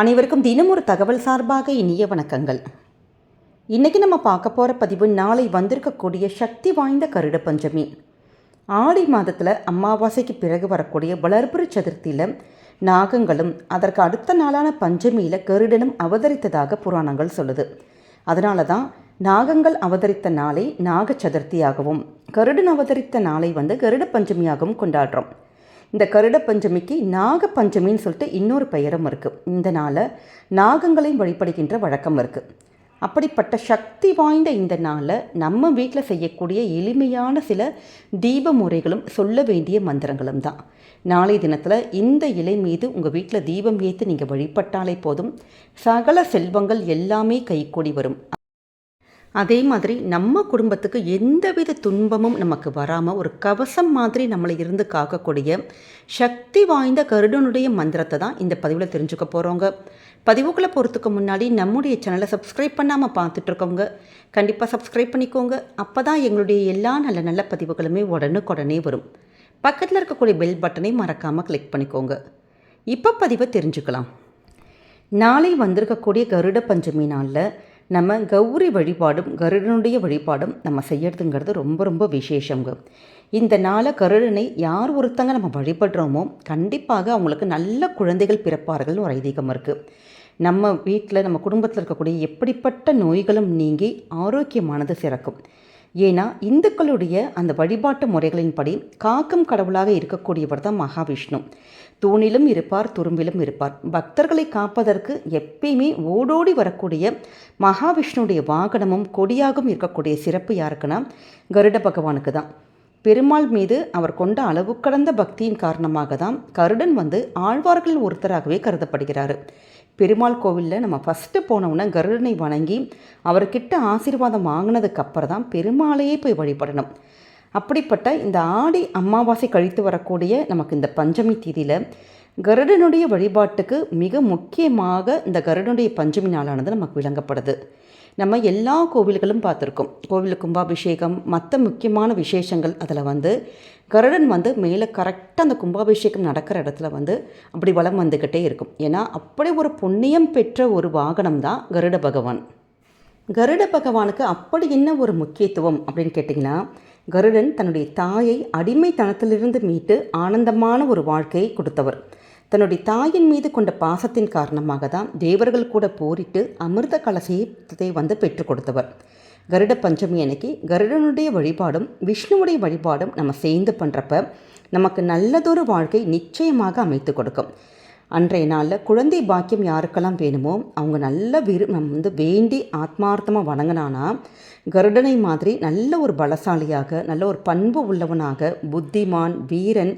அனைவருக்கும் தினம் ஒரு தகவல் சார்பாக இனிய வணக்கங்கள். இன்றைக்கி நம்ம பார்க்க போகிற பதிவு நாளை வந்திருக்கக்கூடிய சக்தி வாய்ந்த கருட பஞ்சமி. ஆடி மாதத்தில் அமாவாசைக்கு பிறகு வரக்கூடிய வளர்பிறை சதுர்த்தியில் நாகங்களும் அதற்கு அடுத்த நாளான பஞ்சமியில் கருடனும் அவதரித்ததாக புராணங்கள் சொல்லுது. அதனால தான் நாகங்கள் அவதரித்த நாளை நாக சதுர்த்தியாகவும் கருடன் அவதரித்த நாளை வந்து கருட பஞ்சமியாகவும் கொண்டாடுறோம். இந்த கருட பஞ்சமிக்கு நாக பஞ்சமின்னு சொல்லிட்டு இன்னொரு பெயரும் இருக்குது இந்த நாளை நாகங்களையும் வழிபடுகின்ற வழக்கம் இருக்குது அப்படிப்பட்ட சக்தி வாய்ந்த இந்த நாளை நம்ம வீட்டில் செய்யக்கூடிய எளிமையான சில தீப முறைகளும் சொல்ல வேண்டிய மந்திரங்களும் தான். நாளை தினத்தில் இந்த இலை மீது உங்கள் வீட்டில் தீபம் ஏற்று நீங்கள் வழிபட்டாலே போதும். சகல செல்வங்கள் எல்லாமே கைக்கூடி வரும். அதே மாதிரி நம்ம குடும்பத்துக்கு எந்தவித துன்பமும் நமக்கு வராமல் ஒரு கவசம் மாதிரி நம்மளை இருந்து காக்கக்கூடிய சக்தி வாய்ந்த கருடனுடைய மந்திரத்தை தான் இந்த பதிவில் தெரிஞ்சுக்க போகிறோங்க பதிவுக்குள்ளே போகிறதுக்கு முன்னாடி நம்முடைய சேனலை சப்ஸ்கிரைப் பண்ணாமல் பார்த்துட்ருக்கோங்க கண்டிப்பாக சப்ஸ்கிரைப் பண்ணிக்கோங்க. அப்போ தான் எங்களுடைய எல்லா நல்ல நல்ல பதிவுகளுமே உடனுக்குடனே வரும். பக்கத்தில் இருக்கக்கூடிய பெல் பட்டனை மறக்காமல் கிளிக் பண்ணிக்கோங்க. இப்போ பதிவை தெரிஞ்சுக்கலாம். நாளை வந்திருக்கக்கூடிய கருட பஞ்சமி நாளில் நம்ம கௌரி வழிபாடும் கருடனுடைய வழிபாடும் நம்ம செய்யறதுங்கிறது ரொம்ப ரொம்ப விசேஷங்க இந்த நாளை கருடனை யார் ஒருத்தங்க நம்ம வழிபடுறோமோ கண்டிப்பாக அவங்களுக்கு நல்ல குழந்தைகள் பிறப்பார்கள் ஒரு ஐதீகம் இருக்குது நம்ம வீட்டில் நம்ம குடும்பத்தில் இருக்கக்கூடிய எப்படிப்பட்ட நோய்களும் நீங்கி ஆரோக்கியமானது சிறக்கும். ஏன்னா இந்துக்களுடைய அந்த வழிபாட்டு முறைகளின்படி காக்கும் கடவுளாக இருக்கக்கூடியவர் தான் மகாவிஷ்ணு. தூணிலும் இருப்பார் துரும்பிலும் இருப்பார். பக்தர்களை காப்பதற்கு எப்பயுமே ஓடோடி வரக்கூடிய மகாவிஷ்ணுடைய வாகனமும் கொடியாகவும் இருக்கக்கூடிய சிறப்பு யாருக்குன்னா கருட பகவானுக்கு தான் பெருமாள் மீது அவர் கொண்ட அளவு கடந்த பக்தியின் காரணமாக தான் கருடன் வந்து ஆழ்வார்கள் ஒருத்தராகவே கருதப்படுகிறார். பெருமாள் கோவிலில் நம்ம ஃபஸ்ட்டு போனவுடனே கருடனை வணங்கி அவர்கிட்ட ஆசீர்வாதம் வாங்கினதுக்கப்புறம் தான் பெருமாளையே போய் வழிபடணும். அப்படிப்பட்ட இந்த ஆடி அமாவாசை கழித்து வரக்கூடிய நமக்கு இந்த பஞ்சமி தீதியில் கருடனுடைய வழிபாட்டுக்கு மிக முக்கியமாக இந்த கருடனுடைய பஞ்சமி நாளானது நமக்கு விளங்கப்படுது. நம்ம எல்லா கோவில்களும் பார்த்துருக்கோம். கோவில் கும்பாபிஷேகம் மற்ற முக்கியமான விசேஷங்கள் அதில் வந்து கருடன் வந்து மேலே கரெக்டாக அந்த கும்பாபிஷேகம் நடக்கிற இடத்துல வந்து அப்படி வளம் வந்துக்கிட்டே இருக்கும். ஏன்னா அப்படி ஒரு புண்ணியம் பெற்ற ஒரு வாகனம் தான் கருட பகவான். கருட பகவானுக்கு அப்படி என்ன ஒரு முக்கியத்துவம் அப்படின்னு கேட்டிங்கன்னா கருடன் தன்னுடைய தாயை அடிமைத்தனத்திலிருந்து மீட்டு ஆனந்தமான ஒரு வாழ்க்கையை கொடுத்தவர். தன்னுடைய தாயின் மீது கொண்ட பாசத்தின் காரணமாக தான் தேவர்கள் கூட போரிட்டு அமிர்த கலசத்தை வந்து பெற்றுக் கொடுத்தவர். கருட பஞ்சமி அன்னைக்கு கருடனுடைய வழிபாடும் விஷ்ணுவுடைய வழிபாடும் நம்ம சேர்ந்து பண்ணுறப்ப நமக்கு நல்லதொரு வாழ்க்கை நிச்சயமாக அமைத்து கொடுக்கும். அன்றைய நாளில் குழந்தை பாக்கியம் யாருக்கெல்லாம் வேணுமோ அவங்க நல்ல விரு நம்ம வந்து வேண்டி ஆத்மார்த்தமாக வணங்கினானா கருடனை மாதிரி நல்ல ஒரு பலசாலியாக நல்ல ஒரு பண்பு உள்ளவனாக புத்திமான் வீரன்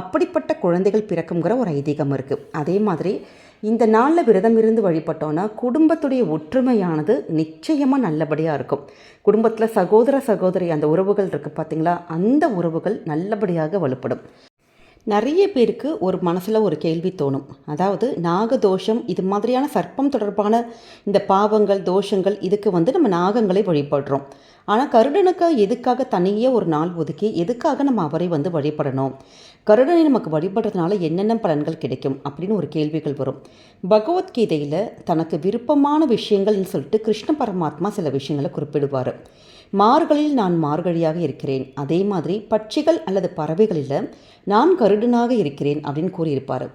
அப்படிப்பட்ட குழந்தைகள் பிறக்குங்கிற ஒரு ஐதீகம் இருக்குது அதே மாதிரி இந்த நாளில் விரதம் இருந்து வழிபட்டோன்னா குடும்பத்துடைய ஒற்றுமையானது நிச்சயமாக நல்லபடியாக இருக்கும். குடும்பத்தில் சகோதர சகோதரி அந்த உறவுகள் இருக்குது பார்த்தீங்களா அந்த உறவுகள் நல்லபடியாக வலுப்படும். நிறைய பேருக்கு ஒரு மனசில் ஒரு கேள்வி தோணும். அதாவது நாகதோஷம் இது மாதிரியான சர்ப்பம் தொடர்பான இந்த பாவங்கள் தோஷங்கள் இதுக்கு வந்து நம்ம நாகங்களை வழிபடுறோம். ஆனால் கருடனுக்கு எதுக்காக தனியே ஒரு நாள் ஒதுக்கி எதுக்காக நம்ம அவரை வந்து வழிபடணும்? கருடனை நமக்கு வழிபடுறதுனால என்னென்ன பலன்கள் கிடைக்கும்? அப்படின்னு ஒரு கேள்விகள் வரும். பகவத்கீதையில் தனக்கு விருப்பமான விஷயங்கள்னு சொல்லிட்டு கிருஷ்ண பரமாத்மா சில விஷயங்களை குறிப்பிடுவார். மார்களில் நான் மார்கழியாக இருக்கிறேன். அதே மாதிரி பட்சிகள் அல்லது பறவைகளில் நான் கருடனாக இருக்கிறேன் அப்படின்னு கூறியிருப்பார்.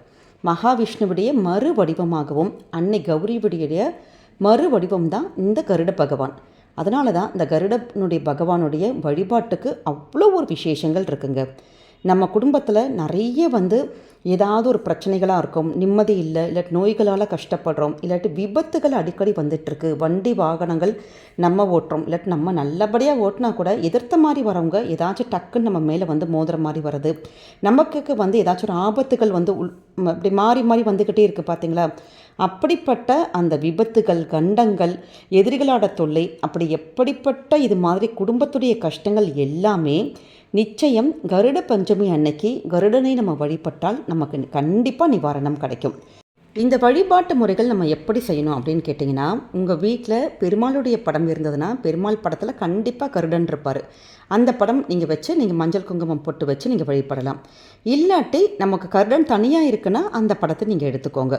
மகாவிஷ்ணுவுடைய மறு வடிவமாகவும் அன்னை கௌரிவுடைய மறு வடிவம் தான் இந்த கருட பகவான். அதனால தான் இந்த கருடனுடைய பகவானுடைய வழிபாட்டுக்கு அவ்வளோ ஒரு விசேஷங்கள் இருக்குங்க. நம்ம குடும்பத்தில் நிறைய வந்து ஏதாவது ஒரு பிரச்சனைகளாக இருக்கும் நிம்மதி இல்லை இல்லாட்டி நோய்களால் கஷ்டப்படுறோம் இல்லாட்டி விபத்துகள் அடிக்கடி வந்துட்டுருக்கு வண்டி வாகனங்கள் நம்ம ஓட்டுறோம் இல்லாட்டி நம்ம நல்லபடியாக ஓட்டினா கூட எதிர்த்த மாதிரி வரவங்க ஏதாச்சும் டக்குன்னு நம்ம மேலே வந்து மோதுற மாதிரி வருது. நமக்கு வந்து ஏதாச்சும் ஒரு ஆபத்துகள் வந்து உள் அப்படி மாறி மாறி வந்துக்கிட்டே இருக்குது பார்த்தீங்களா அப்படிப்பட்ட அந்த விபத்துகள் கண்டங்கள் எதிரிகளோட தொல்லை அப்படி எப்படிப்பட்ட இது மாதிரி குடும்பத்துடைய கஷ்டங்கள் எல்லாமே நிச்சயம் கருட பஞ்சமி அன்னைக்கு கருடனை நம்ம வழிபட்டால் நமக்கு கண்டிப்பாக நிவாரணம் கிடைக்கும். இந்த வழிபாட்டு முறைகள் நம்ம எப்படி செய்யணும் அப்படின்னு கேட்டிங்கன்னா உங்கள் வீட்டில் பெருமாளுடைய படம் இருந்ததுன்னா பெருமாள் படத்தில் கண்டிப்பாக கருடன் இருப்பார். அந்த படம் நீங்கள் வச்சு நீங்கள் மஞ்சள் குங்குமம் போட்டு வச்சு நீங்கள் வழிபடலாம். இல்லாட்டி நமக்கு கருடன் தனியாக இருக்குன்னா அந்த படத்தை நீங்கள் எடுத்துக்கோங்க.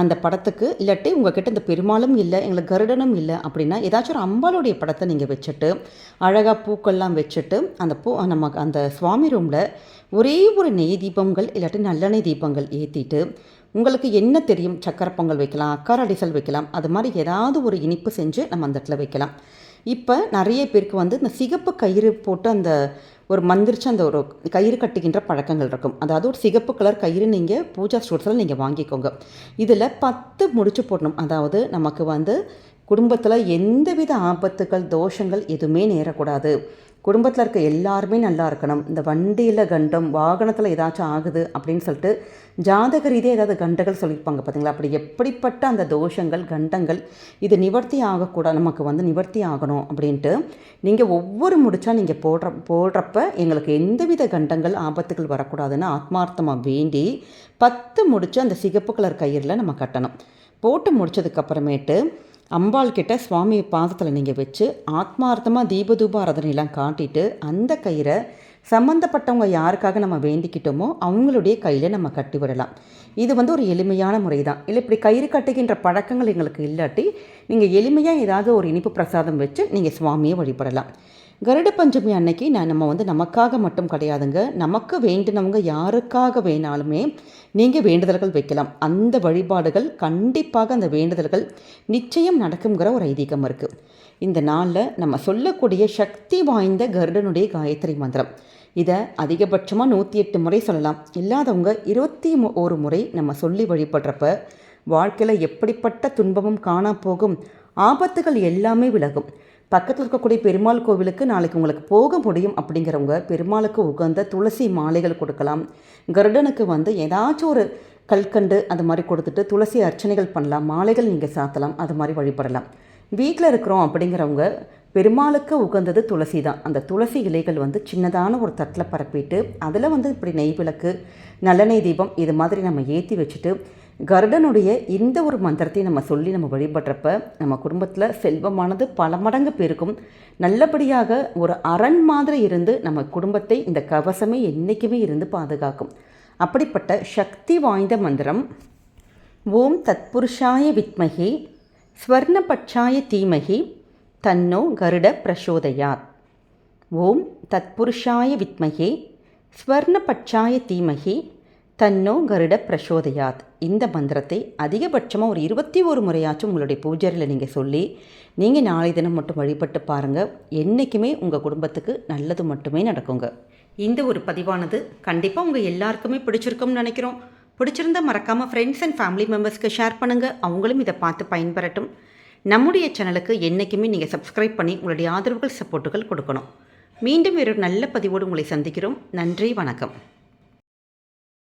அந்த படத்துக்கு இல்லாட்டி உங்ககிட்ட இந்த பெருமாளும் இல்லை எங்களுக்கு கருடனும் இல்லை அப்படின்னா ஏதாச்சும் ஒரு அம்பாளுடைய படத்தை நீங்கள் வச்சுட்டு அழகாக பூக்கள்லாம் வச்சுட்டு அந்த பூ நமக்கு அந்த சுவாமி ரூமில் ஒரே ஒரு நெய் தீபங்கள் இல்லாட்டி நல்லெண்ணெய் தீபங்கள் ஏற்றிட்டு உங்களுக்கு என்ன தெரியும்? சக்கரை பொங்கல் வைக்கலாம் அக்காரடிசல் வைக்கலாம் அது மாதிரி ஏதாவது ஒரு இனிப்பு செஞ்சு நம்ம அந்த இடத்துல வைக்கலாம். இப்போ நிறைய பேருக்கு வந்து இந்த சிகப்பு கயிறு போட்டு அந்த ஒரு மந்திரிச்சு அந்த ஒரு கயிறு கட்டுகின்ற பழக்கங்கள் இருக்கும். அதாவது ஒரு சிகப்பு கலர் கயிறு நீங்கள் பூஜா ஸ்டோர்ஸில் நீங்கள் வாங்கிக்கோங்க. இதில் பத்து முடிச்சு போடணும். அதாவது நமக்கு வந்து குடும்பத்தில் எந்தவித ஆபத்துகள் தோஷங்கள் எதுவுமே நேரக்கூடாது. குடும்பத்தில் இருக்க எல்லாருமே நல்லா இருக்கணும். இந்த வண்டியில் கண்டம் வாகனத்தில் ஏதாச்சும் ஆகுது அப்படின்னு சொல்லிட்டு ஜாதக ரீதியாக ஏதாவது கண்டங்கள் சொல்லியிருப்பாங்க பார்த்தீங்களா அப்படி எப்படிப்பட்ட அந்த தோஷங்கள் கண்டங்கள் இது நிவர்த்தி ஆகக்கூடாது நமக்கு வந்து நிவர்த்தி ஆகணும் அப்படின்ட்டு நீங்கள் ஒவ்வொரு முடிச்சா நீங்கள் போடுற போடுறப்ப எங்களுக்கு எந்தவித கண்டங்கள் ஆபத்துகள் வரக்கூடாதுன்னு ஆத்மார்த்தமாக வேண்டி பத்து முடிச்சு அந்த சிகப்பு கலர் கயிறில் நம்ம கட்டணும். போட்டு முடிச்சதுக்கப்புறமேட்டு அம்பாள் கிட்ட சுவாமி பாதத்தில் நீங்கள் வச்சு ஆத்மார்த்தமாக தீபதூப ஆராதனையெல்லாம் காட்டிட்டு அந்த கயிறை சம்மந்தப்பட்டவங்க யாருக்காக நம்ம வேண்டிக்கிட்டோமோ அவங்களுடைய கையில் நம்ம கட்டி விடலாம். இது வந்து ஒரு எளிமையான முறை தான் இல்லை இப்படி கயிறு கட்டுகின்ற பழக்கங்கள் எங்களுக்கு இல்லாட்டி நீங்கள் எளிமையாக ஏதாவது ஒரு இனிப்பு பிரசாதம் வச்சு நீங்கள் சுவாமியை வழிபடலாம். கருட பஞ்சமி அன்னைக்கு நான் நம்ம வந்து நமக்காக மட்டும் கிடையாதுங்க. நமக்கு வேண்டினவங்க யாருக்காக வேணாலுமே நீங்கள் வேண்டுதல்கள் வைக்கலாம். அந்த வழிபாடுகள் கண்டிப்பாக அந்த வேண்டுதல்கள் நிச்சயம் நடக்குங்கிற ஒரு ஐதீகம் இருக்குது இந்த நாளில் நம்ம சொல்லக்கூடிய சக்தி வாய்ந்த கருடனுடைய காயத்ரி மந்திரம். இதை அதிகபட்சமாக நூற்றி எட்டு முறை சொல்லலாம். இல்லாதவங்க இருபத்தி ஒரு முறை நம்ம சொல்லி வழிபடுறப்ப வாழ்க்கையில் எப்படிப்பட்ட துன்பமும் காணா போகும் ஆபத்துகள் எல்லாமே விலகும். பக்கத்தில் இருக்கக்கூடிய பெருமாள் கோவிலுக்கு நாளைக்கு உங்களுக்கு போக முடியும் அப்படிங்கிறவங்க பெருமாளுக்கு உகந்த துளசி மாலைகள் கொடுக்கலாம். கருடனுக்கு வந்து ஏதாச்சும் ஒரு கல்கண்டு அது மாதிரி கொடுத்துட்டு துளசி அர்ச்சனைகள் பண்ணலாம். மாலைகள் நீங்கள் சாத்தலாம். அது மாதிரி வழிபடலாம். வீட்டில் இருக்கிறோம் அப்படிங்கிறவங்க பெருமாளுக்கு உகந்தது துளசி தான் அந்த துளசி இலைகள் வந்து சின்னதான ஒரு தட்டில் பரப்பிட்டு அதில் வந்து இப்படி நெய் விளக்கு நல்லெண்ணெய் தீபம் இது மாதிரி நம்ம ஏற்றி வச்சுட்டு கருடனுடைய இந்த ஒரு மந்திரத்தை நம்ம சொல்லி நம்ம வழிபடுறப்ப நம்ம குடும்பத்தில் செல்வமானது பல மடங்கு பெருக்கும் நல்லபடியாக ஒரு அரண் மாதிரி இருந்து நம்ம குடும்பத்தை இந்த கவசமே என்றைக்குமே இருந்து பாதுகாக்கும். அப்படிப்பட்ட சக்தி வாய்ந்த மந்திரம் ஓம் தத்புருஷாய வித்மகி ஸ்வர்ணபட்சாய தீமகி தன்னோ கருட பிரசோதயாத். ஓம் தத்புருஷாய வித்மகி ஸ்வர்ணபட்சாய தீமகி தன்னோ கருட பிரசோதயாத். இந்த மந்திரத்தை அதிகபட்சமாக ஒரு இருபத்தி ஒரு முறையாச்சும் உங்களுடைய பூஜையில் நீங்கள் சொல்லி நீங்கள் நாளை தினம் மட்டும் வழிபட்டு பாருங்கள் என்றைக்குமே உங்கள் குடும்பத்துக்கு நல்லது மட்டுமே நடக்குங்க. இந்த ஒரு பதிவானது கண்டிப்பாக உங்கள் எல்லாருக்குமே பிடிச்சிருக்கும்னு நினைக்கிறோம். பிடிச்சிருந்தால் மறக்காமல் ஃப்ரெண்ட்ஸ் அண்ட் ஃபேமிலி மெம்பர்ஸ்க்கு ஷேர் பண்ணுங்கள் அவங்களும் இதை பார்த்து பயன்பெறட்டும். நம்முடைய சேனலுக்கு என்றைக்குமே நீங்கள் சப்ஸ்கிரைப் பண்ணி உங்களுடைய ஆதரவுகள் சப்போர்ட்டுகள் கொடுக்கணும். மீண்டும் ஒரு நல்ல பதிவோடு உங்களை சந்திக்கிறோம். நன்றி வணக்கம்.